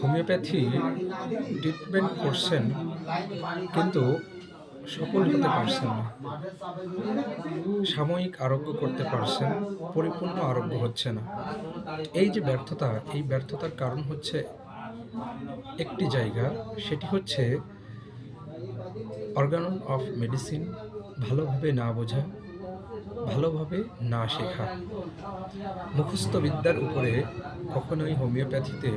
Homeopathy treatment করছেন, কিন্তু সফল হতে পারছেন না। সাময়িক আরোগ্য করতে পারছেন, পরিপূর্ণ আরোগ্য হচ্ছে না। এই যে ব্যর্থতা, এই ব্যর্থতার কারণ হচ্ছে একটি জায়গা, সেটি হচ্ছে অর্গানন অফ মেডিসিন ভালোভাবে না বোঝা, ভালোভাবে না শেখা। মুখস্থ বিদ্যার উপরে কখনোই হোমিওপ্যাথিতে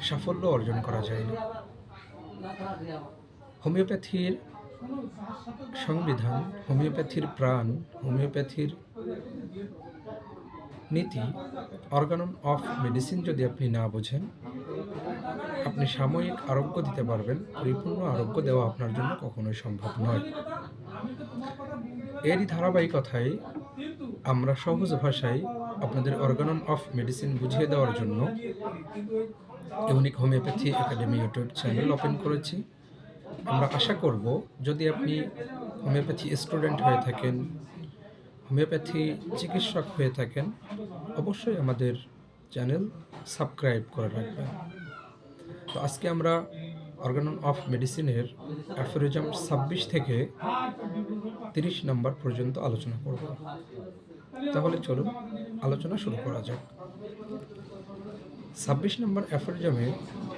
সাফল্য অর্জন করা যায় না হোমিওপ্যাথির সংবিধান, হোমিওপ্যাথির প্রাণ, হোমিওপ্যাথির নীতি অর্গানন অফ মেডিসিন যদি আপনি না বোঝেন, আপনি সাময়িক আরোগ্য দিতে পারবেন, পরিপূর্ণ আরোগ্য দেওয়া আপনার জন্য কখনোই সম্ভব নয়। এরই ধারাবাহিকতায় আমরা সহজ ভাষায় আপনাদের অর্গানন অফ মেডিসিন বুঝিয়ে দেওয়ার জন্য unique homeopathy academy YouTube channel open করেছি। আমরা আশা করব যদি আপনি হোমিওপ্যাথি স্টুডেন্ট হয়ে থাকেন, হোমিওপ্যাথি চিকিৎসক হয়ে থাকেন, অবশ্যই আমাদের চ্যানেল সাবস্ক্রাইব করে রাখবেন। তো আজকে আমরা অর্গানন অফ মেডিসিনের অ্যাফোরিজম ছাব্বিশ থেকে তিরিশ নম্বর পর্যন্ত আলোচনা করব। তাহলে চলুন, আলোচনা শুরু করা যাক। ছাব্বিশ নম্বর অ্যাফোরিজমে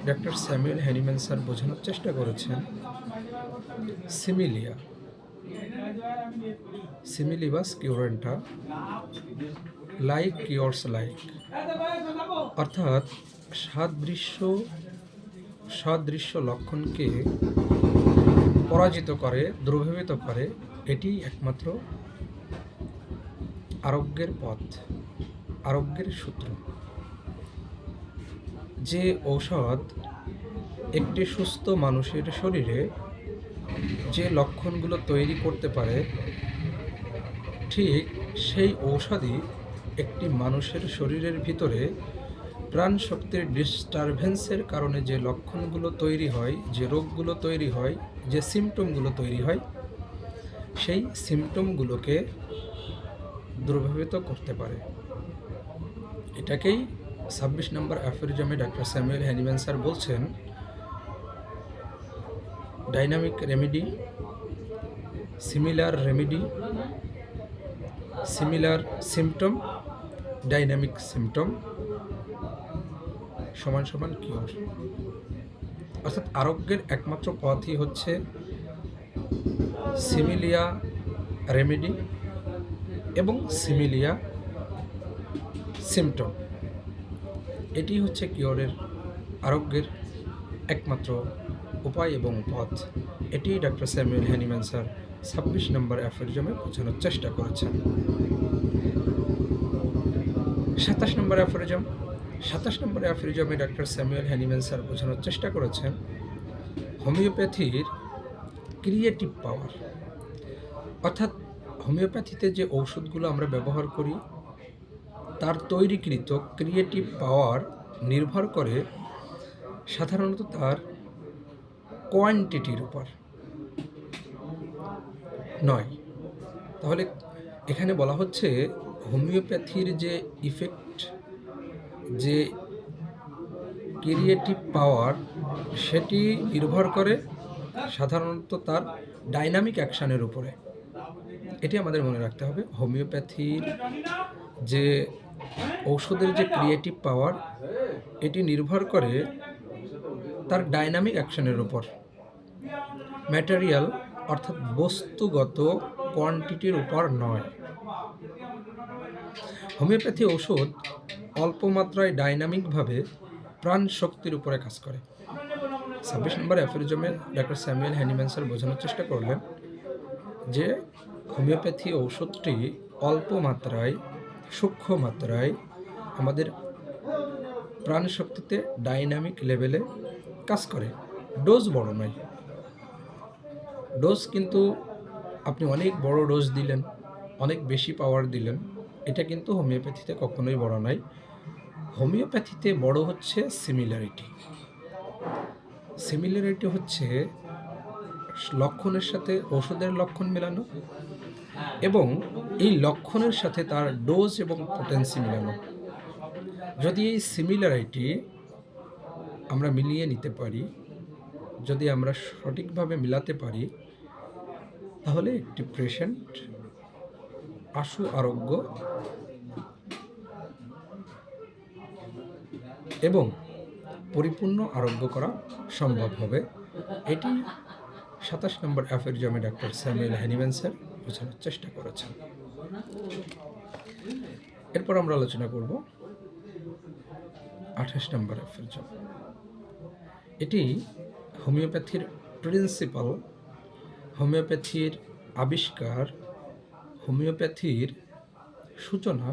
ডক্টর স্যামুয়েল হ্যানিম্যান স্যার বোঝানোর চেষ্টা করেছেন সিমিলিয়া। সিমিলিবাস কিউরেন্টা, লাইক কিওর্স লাইক। অর্থাৎ সাদৃশ্য সাদৃশ্য লক্ষণকে পরাজিত করে দ্রবীভূত করে এটি একমাত্র আরোগ্যের পথ, আরোগ্যের সূত্র। যে ঔষধ একটি সুস্থ মানুষের শরীরে যে লক্ষণগুলো তৈরি করতে পারে, ঠিক সেই ঔষধই একটি মানুষের শরীরের ভিতরে প্রাণ শক্তির ডিস্টারভেন্সের কারণে যে লক্ষণগুলো তৈরি হয়, যে রোগগুলো তৈরি হয়, যে সিমটমগুলো তৈরি হয়, সেই সিমটমগুলোকে দুর্ভাবিত করতে পারে। এটাকেই ছাব্বিশ নম্বর অ্যাফোরিজমে ডাক্তার স্যামুয়েল হ্যানিম্যান স্যার বলছেন, dynamic remedy, similar remedy, similar symptom, dynamic symptom, সমান সমান কিওর অর্থাৎ আরোগ্যের একমাত্র পথই হচ্ছে সিমিলিয়া রেমেডি এবং সিমিলিয়া সিমটম। এটি হচ্ছে কিওরের আরোগ্যের একমাত্র উপায় এবং পথ। এটি ডক্টর স্যামুয়েল হ্যানিম্যান স্যার ছাব্বিশ নম্বর অ্যাফোরিজমে বোঝানোর চেষ্টা করেছেন। সাতাশ নম্বর অ্যাফোরিজম। সাতাশ নম্বর অ্যাফোরিজমে ডক্টর স্যামুয়েল হ্যানিম্যান স্যার বোঝানোর চেষ্টা করেছেন হোমিওপ্যাথির ক্রিয়েটিভ পাওয়ার। অর্থাৎ হোমিওপ্যাথিতে যে ঔষধগুলো আমরা ব্যবহার করি তার তৈরিকৃত ক্রিয়েটিভ পাওয়ার নির্ভর করে সাধারণত তার কোয়ান্টিটির উপর। নয়। তাহলে এখানে বলা হচ্ছে হোমিওপ্যাথির যে ইফেক্ট যে ক্রিয়েটিভ পাওয়ার সেটি নির্ভর করে সাধারণত তার ডাইনামিক অ্যাকশানের উপরে। এটি আমাদের মনে রাখতে হবে। হোমিওপ্যাথির যে ঔষধের যে ক্রিয়েটিভ পাওয়ার এটি নির্ভর করে তার ডাইনামিক অ্যাকশনের উপর। ম্যাটেরিয়াল অর্থাৎ বস্তুগত কোয়ান্টিটির উপর নয়। হোমিওপ্যাথি ঔষধ অল্প মাত্রায় ডাইনামিকভাবে প্রাণ শক্তির উপরে কাজ করে। ছাব্বিশ নম্বর অ্যাফোরিজমে ডক্টর স্যামুয়েল হ্যানিম্যান স্যার বোঝানোর চেষ্টা করলেন যে, হোমিওপ্যাথি ঔষধটি অল্প মাত্রায় সূক্ষ্ম মাত্রায় আমাদের প্রাণশক্তিতে ডাইনামিক লেভেলে কাজ করে। ডোজ বড় নয়। ডোজ কিন্তু আপনি অনেক বড় ডোজ দিলেন, অনেক বেশি পাওয়ার দিলেন। এটা কিন্তু হোমিওপ্যাথিতে কখনোই বড় নয়। হোমিওপ্যাথিতে বড় হচ্ছে সিমিলারিটি। সিমিলারিটি হচ্ছে লক্ষণের সাথে ওষুধের লক্ষণ মেলানো এবং এই লক্ষণের সাথে তার ডোজ এবং পোটেন্সি মেলানো। যদি এই সিমিলারিটি আমরা মিলিয়ে নিতে পারি, যদি আমরা সঠিকভাবে মিলাতে পারি, তাহলে একটি পেশেন্ট আশু আরোগ্য এবং পরিপূর্ণ আরোগ্য করা সম্ভব হবে। এটি সাতাশ নম্বর অ্যাফেরিজমে ডাক্তার স্যামুয়েল হ্যানিম্যান স্যার বোঝানোর চেষ্টা করেছেন। এরপর আমরা আলোচনা করব আঠাশ নম্বর অ্যাফেরিজম এটি হোমিওপ্যাথির প্রিন্সিপাল, হোমিওপ্যাথির আবিষ্কার, হোমিওপ্যাথির সূচনা,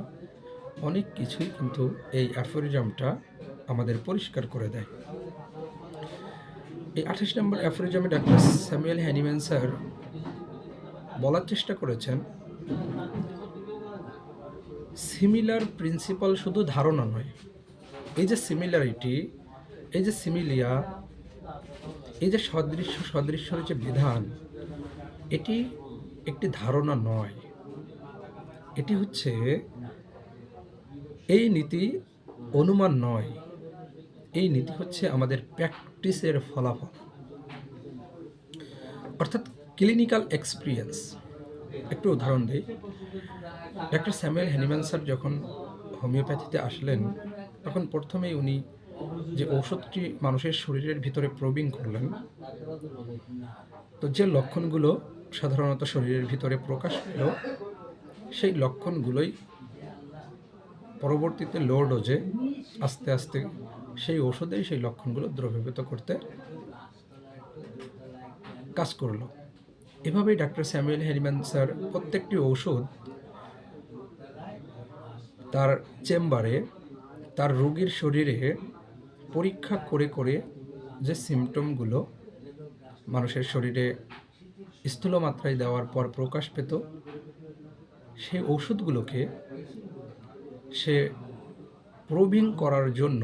অনেক কিছুই কিন্তু এই অ্যাফোরিজমটা আমাদের পরিষ্কার করে দেয়। এই আঠাশ নম্বর অ্যাফোরিজমে ডাক্তার স্যামুয়েল হ্যানিম্যান স্যার বলার চেষ্টা করেছেন সিমিলার প্রিন্সিপাল শুধু ধারণা নয়। এই যে সিমিলারিটি এই যে সিমিলিয়া এই যে সদৃশ্য, সদৃশ্যের যে বিধান, এটি একটি ধারণা নয়। এটি হচ্ছে, এই নীতি অনুমান নয়। এই নীতি হচ্ছে আমাদের প্র্যাকটিসের ফলাফল। অর্থাৎ ক্লিনিক্যাল এক্সপিরিয়েন্স। একটু উদাহরণ দিই। ডাক্তার স্যামুয়েল হ্যানিম্যান স্যার যখন হোমিওপ্যাথিতে আসলেন, তখন প্রথমেই উনি যে ঔষধটি মানুষের শরীরের ভিতরে প্রবিং করলেন, তো যে লক্ষণগুলো সাধারণত শরীরের ভিতরে প্রকাশ পেল, সেই লক্ষণগুলোই পরবর্তীতে লো ডোজে আস্তে আস্তে সেই ওষুধেই সেই লক্ষণগুলো দ্রবীভূত করতে কাজ করল। এভাবেই ডাক্তার স্যামুয়েল হ্যারিম্যান স্যার প্রত্যেকটি ঔষধ তার চেম্বারে, তার রোগীর শরীরে পরীক্ষা করে করে যে সিমটমগুলো মানুষের শরীরে স্থূল মাত্রায় দেওয়ার পর প্রকাশ পেত, সেই ওষুধগুলোকে সে প্রবিং করার জন্য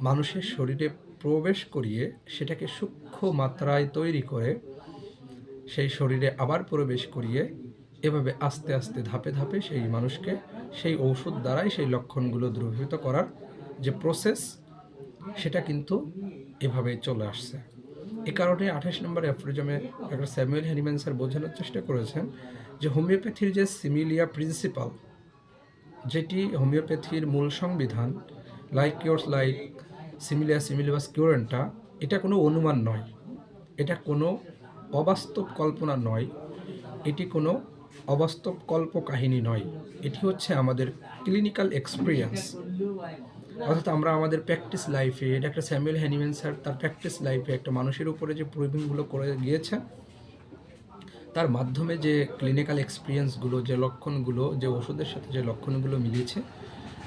মানুষের শরীরে প্রবেশ করিয়ে সেটাকে সূক্ষ্ম মাত্রায় তৈরি করে সেই শরীরে আবার প্রবেশ করিয়ে এভাবে আস্তে আস্তে ধাপে ধাপে সেই মানুষকে সেই ঔষধ দ্বারাই সেই লক্ষণগুলো দ্রবীভূত করার যে প্রসেস সেটা কিন্তু এভাবেই চলে আসছে। এ কারণে আঠাশ নম্বর অ্যাফ্রিজমে ডক্টর স্যামুয়েল হ্যানিম্যান স্যার বোঝানোর চেষ্টা করেছেন যে হোমিওপ্যাথির যে সিমিলিয়া প্রিন্সিপাল যেটি হোমিওপ্যাথির মূল সংবিধান লাইক কিওর্স লাইক সিমিলিয়া সিমিলিবাস কিউরেন্টা, এটা কোনো অনুমান নয়। এটা কোনো অবাস্তব কল্পনা নয়, এটি কোনো অবাস্তব কল্প কাহিনী নয়। এটি হচ্ছে আমাদের ক্লিনিক্যাল এক্সপিরিয়েন্স অর্থাৎ আমরা আমাদের প্র্যাকটিস লাইফে এটা একটা স্যামুয়েল হ্যানিম্যান স্যার তার প্র্যাকটিস লাইফে একটা মানুষের উপরে যে প্রুভিংগুলো করে গিয়েছে তার মাধ্যমে যে ক্লিনিক্যাল এক্সপিরিয়েন্সগুলো যে লক্ষণগুলো, যে ওষুধের সাথে যে লক্ষণগুলো মিলিয়েছে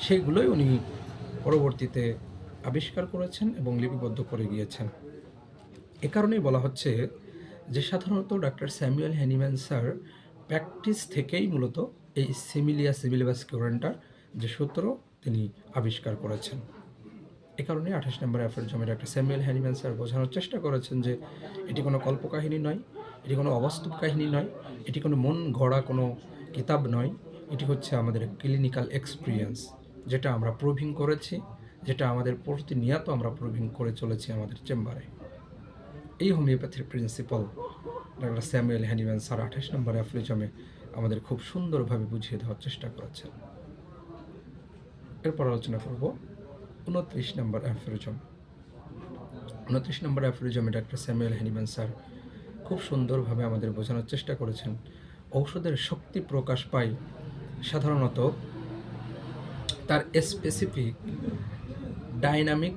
সেইগুলোই উনি পরবর্তীতে আবিষ্কার করেছেন এবং লিপিবদ্ধ করে গিয়েছেন। এ কারণেই বলা হচ্ছে যে সাধারণত doctor Samuel Hahnemann sir practice থেকেই মূলত এই সিমিলিয়া সিমিলিবাস কিউরেন্টার যে সূত্র তিনি আবিষ্কার করেছেন। এ কারণে আঠাশ নম্বর অ্যাফেরজমে ডাক্তার স্যামুয়েল হ্যানিম্যান স্যার বোঝানোর চেষ্টা করেছেন যে এটি কোনো কল্পকাহিনী নয়, এটি কোনো অবাস্তব কাহিনী নয়, এটি কোনো মন গড়া কোনো কিতাব নয়, এটি হচ্ছে আমাদের ক্লিনিক্যাল এক্সপিরিয়েন্স যেটা আমরা প্রুভিং করেছি, যেটা আমাদের প্রতিনিয়ত আমরা প্রুভিং করে চলেছি আমাদের চেম্বারে। এই হোমিওপ্যাথির principal doctor Samuel Hahnemann sir আঠাশ নম্বর অ্যাফ্রিজমে আমাদের খুব সুন্দরভাবে বুঝিয়ে দেওয়ার চেষ্টা করেছেন। এরপর আলোচনা করব উনত্রিশ নম্বর অ্যাফ্রিজম। উনত্রিশ নম্বর অ্যাফ্রিজমে ডাক্তার স্যামুয়েল হ্যানিম্যান স্যার খুব সুন্দরভাবে আমাদের বোঝানোর চেষ্টা করেছেন। ঔষধের শক্তি প্রকাশ পায় সাধারণত তার স্পেসিফিক ডাইনামিক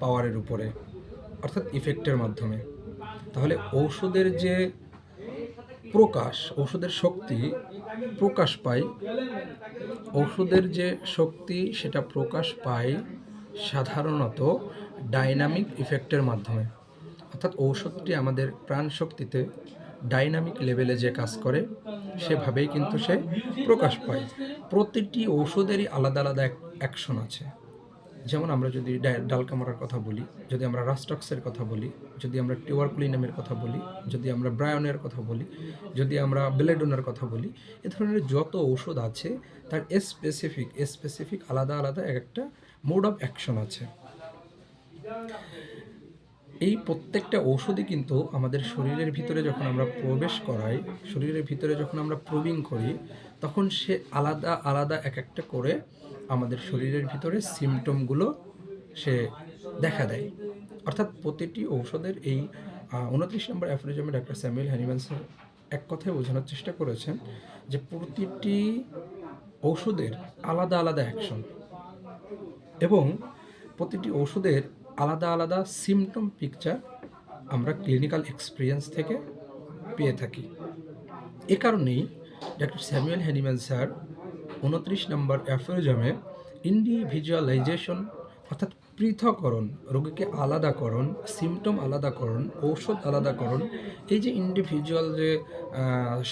পাওয়ারের উপরে, অর্থাৎ ইফেক্টের মাধ্যমে। তাহলে ঔষধের যে প্রকাশ, ঔষধের শক্তি প্রকাশ পায় ওষুধের যে শক্তি সেটা প্রকাশ পায় সাধারণত ডাইনামিক ইফেক্টের মাধ্যমে। অর্থাৎ ঔষধটি আমাদের প্রাণ শক্তিতে ডাইনামিক লেভেলে যে কাজ করে, সেভাবেই কিন্তু সে প্রকাশ পায়। প্রতিটি ঔষধেরই আলাদা আলাদা অ্যাকশন আছে। যেমন আমরা যদি ডালকামারার কথা বলি, যদি আমরা রাস্টক্সের কথা বলি, যদি আমরা টিওয়ারকুলিনামের কথা বলি, যদি আমরা ব্রায়নের কথা বলি, যদি আমরা বেলেডোনার কথা বলি, এ ধরনের যত ঔষধ আছে, তার স্পেসিফিক স্পেসিফিক আলাদা আলাদা এক একটা মোড অফ অ্যাকশন আছে। এই প্রত্যেকটা ঔষধই কিন্তু আমাদের শরীরের ভিতরে যখন আমরা প্রবেশ করাই, শরীরের ভিতরে যখন আমরা প্রবিং করি, তখন সে আলাদা আলাদা এক একটা করে আমাদের শরীরের ভিতরে সিমটমগুলো সে দেখা দেয়। অর্থাৎ প্রতিটি ঔষধের এই উনত্রিশ নম্বর অ্যাফ্রিজমে ডাক্তার স্যামুয়েল হ্যানিম্যানসন এক কথায় বোঝানোর চেষ্টা করেছেন যে প্রতিটি ঔষধের আলাদা আলাদা অ্যাকশন এবং প্রতিটি ওষুধের আলাদা আলাদা সিমটম পিকচার আমরা ক্লিনিক্যাল এক্সপিরিয়েন্স থেকে পেয়ে থাকি। এ কারণেই ডক্টর স্যামুয়েল হ্যানিম্যান স্যার উনত্রিশ নম্বর অ্যাফোরিজমে ইন্ডিভিজুয়ালাইজেশন অর্থাৎ পৃথককরণ, রোগীকে আলাদাকরণ সিমটম আলাদাকরণ ঔষধ আলাদাকরণ এই যে ইন্ডিভিজুয়াল যে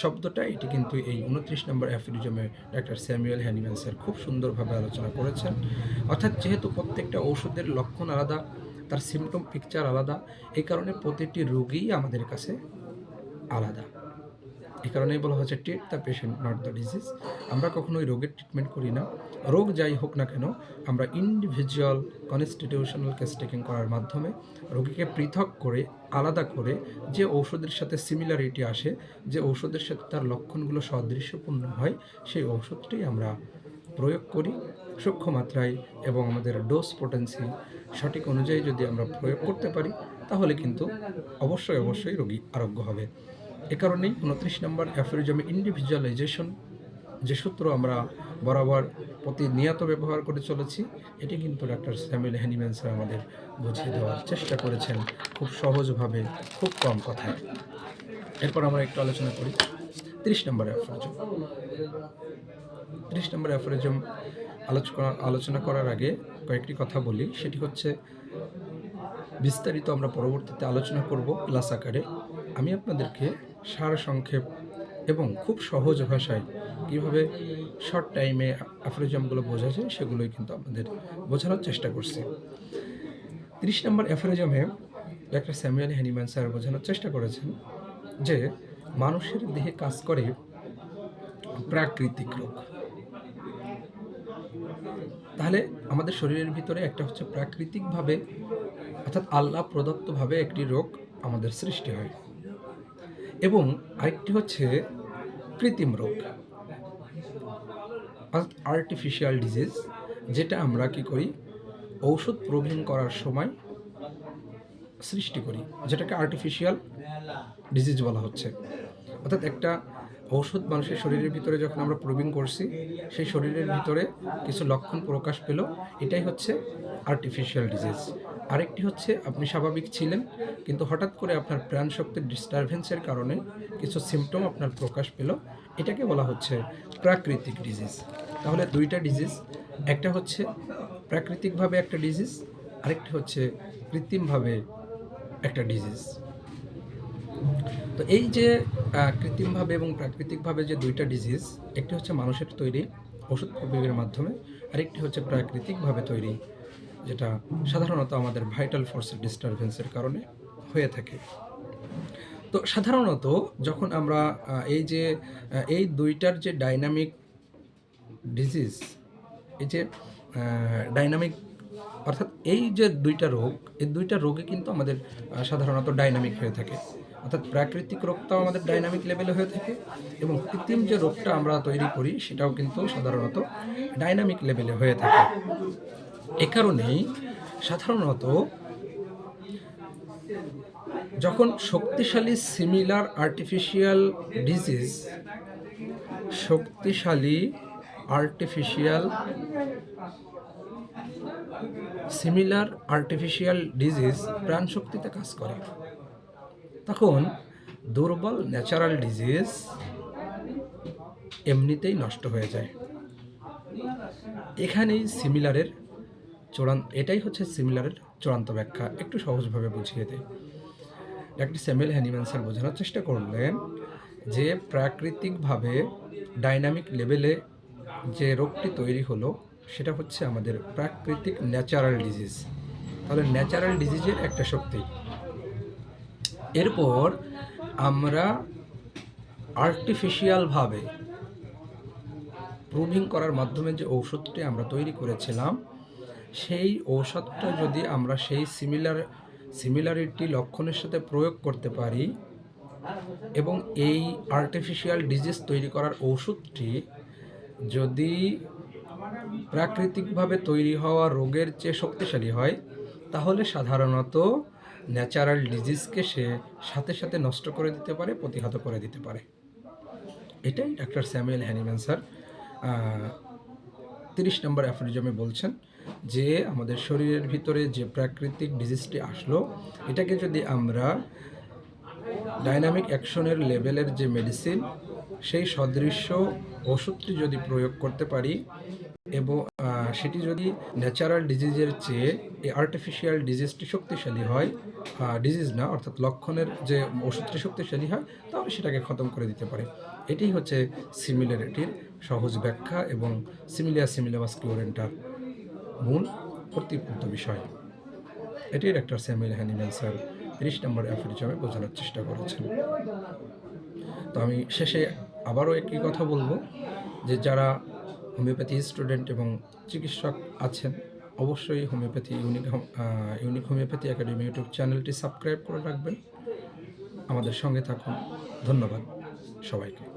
শব্দটা, এটি কিন্তু এই উনত্রিশ নম্বর অ্যাফোরিজমে ডাক্তার স্যামুয়েল হ্যানিম্যান খুব সুন্দরভাবে আলোচনা করেছেন। অর্থাৎ যেহেতু প্রত্যেকটা ঔষধের লক্ষণ আলাদা, তার সিমটম পিকচার আলাদা, এই কারণে প্রতিটি রোগীই আমাদের কাছে আলাদা। এই কারণেই বলা হচ্ছে treat the patient not the disease আমরা কখনোই রোগের ট্রিটমেন্ট করি না। রোগ যাই হোক না কেন, আমরা ইন্ডিভিজুয়াল কনস্টিটিউশনাল কেস টেকিং করার মাধ্যমে রোগীকে পৃথক করে, আলাদা করে যে ঔষধের সাথে সিমিলারিটি আসে, যে ঔষধের সাথে তার লক্ষণগুলো সদৃশ্যপূর্ণ হয়, সেই ঔষধটি আমরা প্রয়োগ করি সূক্ষ্ম মাত্রায় এবং আমাদের ডোজ পোটেন্সি সঠিক অনুযায়ী যদি আমরা প্রয়োগ করতে পারি, তাহলে কিন্তু অবশ্যই অবশ্যই রোগী আরোগ্য হবে। এ কারণেই উনত্রিশ নম্বর অ্যাফোরিজমে ইন্ডিভিজুয়ালাইজেশন যে সূত্র আমরা বরাবর প্রতিনিয়ত ব্যবহার করে চলেছি, এটি কিন্তু ডাক্তার স্যামুয়েল হ্যানিম্যান স্যার আমাদের বুঝিয়ে দেওয়ার চেষ্টা করেছেন খুব সহজভাবে, খুব কম কথায়। এরপর আমরা একটু আলোচনা করি। তিরিশ নম্বর অ্যাফোরিজম ত্রিশ নম্বর অ্যাফোরিজম আলোচনা আলোচনা করার আগে কয়েকটি কথা বলি। সেটি হচ্ছে, বিস্তারিত আমরা পরবর্তীতে আলোচনা করব ক্লাস আকারে। আমি আপনাদেরকে সার সংক্ষেপ এবং খুব সহজ ভাষায় কীভাবে শর্ট টাইমে অ্যাফোরিজমগুলো বোঝা যায় সেগুলোই কিন্তু আমাদের বোঝানোর চেষ্টা করছি। তিরিশ নম্বর অ্যাফোরিজমে ডাক্তার স্যামুয়েল হ্যানিম্যান স্যার বোঝানোর চেষ্টা করেছেন যে মানুষের দেহে কাজ করে প্রাকৃতিক রোগ। তাহলে আমাদের শরীরের ভিতরে একটা হচ্ছে প্রাকৃতিকভাবে অর্থাৎ আল্লাহ প্রদত্তভাবে একটি রোগ আমাদের সৃষ্টি হয়। এবং আরেকটি হচ্ছে কৃত্রিম রোগ আর্টিফিশিয়াল ডিজিজ যেটা আমরা কি করি? ঔষধ প্রবীণ করার সময় সৃষ্টি করি, যেটাকে আর্টিফিশিয়াল ডিজিজ বলা হচ্ছে। অর্থাৎ একটা ঔষধ মানুষের শরীরের ভিতরে যখন আমরা প্রবীণ করছি, সেই শরীরের ভিতরে কিছু লক্ষণ প্রকাশ পেল। এটাই হচ্ছে আর্টিফিশিয়াল ডিজিজ আরেকটি হচ্ছে, আপনি স্বাভাবিক ছিলেন, কিন্তু হঠাৎ করে আপনার প্রাণ শক্তির ডিস্টারভেন্সের কারণে কিছু সিমটম আপনার প্রকাশ পেল। এটাকে বলা হচ্ছে প্রাকৃতিক ডিজিজ তাহলে দুইটা ডিজিজ একটা হচ্ছে প্রাকৃতিকভাবে একটা ডিজিজ আরেকটি হচ্ছে কৃত্রিমভাবে একটা ডিজিজ তো এই যে কৃত্রিমভাবে এবং প্রাকৃতিকভাবে যে দুইটা ডিজিজ একটি হচ্ছে মানুষের তৈরি ওষুধ প্রয়োগের মাধ্যমে, আরেকটি হচ্ছে প্রাকৃতিকভাবে তৈরি, যেটা সাধারণত আমাদের ভাইটাল ফোর্সের ডিস্টারবেন্সের কারণে হয়ে থাকে। তো সাধারণত যখন আমরা এই যে এই দুইটার যে ডাইনামিক ডিজিজ এই যে ডাইনামিক অর্থাৎ এই যে দুইটা রোগ, এই দুইটা রোগে কিন্তু আমাদের সাধারণত ডাইনামিক হয়ে থাকে। অর্থাৎ প্রাকৃতিক রোগটাও আমাদের ডাইনামিক লেভেলে হয়ে থাকে এবং কৃত্রিম যে রোগটা আমরা তৈরি করি, সেটাও কিন্তু সাধারণত ডাইনামিক লেভেলে হয়ে থাকে। এ কারণেই সাধারণত যখন শক্তিশালী সিমিলার আর্টিফিশিয়াল ডিজিজ শক্তিশালী আর্টিফিশিয়াল সিমিলার আর্টিফিশিয়াল ডিজিজ প্রাণশক্তিতে কাজ করে। তখন দুর্বল ন্যাচারাল ডিজিজ এমনিতেই নষ্ট হয়ে যায়। এখানেই সিমিলারের চূড়ান্ত এটাই হচ্ছে সিমিলারের চূড়ান্ত ব্যাখ্যা। একটু সহজভাবে বুঝিয়ে দেয় ডাক্তার স্যামুয়েল হ্যানিম্যান স্যার বোঝানোর চেষ্টা করলেন যে প্রাকৃতিকভাবে ডাইনামিক লেভেলে যে রোগটি তৈরি হলো, সেটা হচ্ছে আমাদের প্রাকৃতিক ন্যাচারাল ডিজিজ তাহলে ন্যাচারাল ডিজিজের একটা শক্তি। এরপর আমরা আর্টিফিশিয়ালভাবে প্রুভিং করার মাধ্যমে যে ঔষধটি আমরা তৈরি করেছিলাম, সেই ঔষধটা যদি আমরা সেই সিমিলার সিমিলারিটি লক্ষণের সাথে প্রয়োগ করতে পারি এবং এই আর্টিফিশিয়াল ডিজিজ তৈরি করার ওষুধটি যদি প্রাকৃতিকভাবে তৈরি হওয়া রোগের চেয়ে শক্তিশালী হয়, তাহলে সাধারণত ন্যাচারাল ডিজিজকে সে সাথে সাথে নষ্ট করে দিতে পারে, প্রতিহত করে দিতে পারে। এটাই ডাক্তার স্যামুয়েল হ্যানিম্যান স্যার। তিরিশ নম্বর অ্যাফোরিজমে বলছেন যে আমাদের শরীরের ভিতরে যে প্রাকৃতিক ডিজিজটি আসলো, এটাকে যদি আমরা ডাইনামিক অ্যাকশনের লেভেলের যে মেডিসিন, সেই সদৃশ্য ওষুধটি যদি প্রয়োগ করতে পারি এবং সেটি যদি ন্যাচারাল ডিজিজের চেয়ে এই আর্টিফিশিয়াল ডিজিজটি শক্তিশালী হয় ডিজিজ না, অর্থাৎ লক্ষণের যে ওষুধটি শক্তিশালী হয়, তাহলে সেটাকে খতম করে দিতে পারে। এটি হচ্ছে সিমিলারিটির সহজ ব্যাখ্যা এবং সিমিলিয়া সিমিলাবাস কিউরেন্টার মূল প্রতিবদ্ধ বিষয়। এটি ডাক্তার স্যামুয়েল হ্যানিম্যান স্যার তিরিশ নম্বর অ্যাফরিজমে বোঝানোর চেষ্টা করেছেন। তো আমি শেষে আবারও একই কথা বলব যে যারা হোমিওপ্যাথি স্টুডেন্ট এবং চিকিৎসক আছেন, অবশ্যই homeopathy unique unique homeopathy academy YouTube চ্যানেলটি সাবস্ক্রাইব করে রাখবেন। আমাদের সঙ্গে থাকুন। ধন্যবাদ সবাইকে।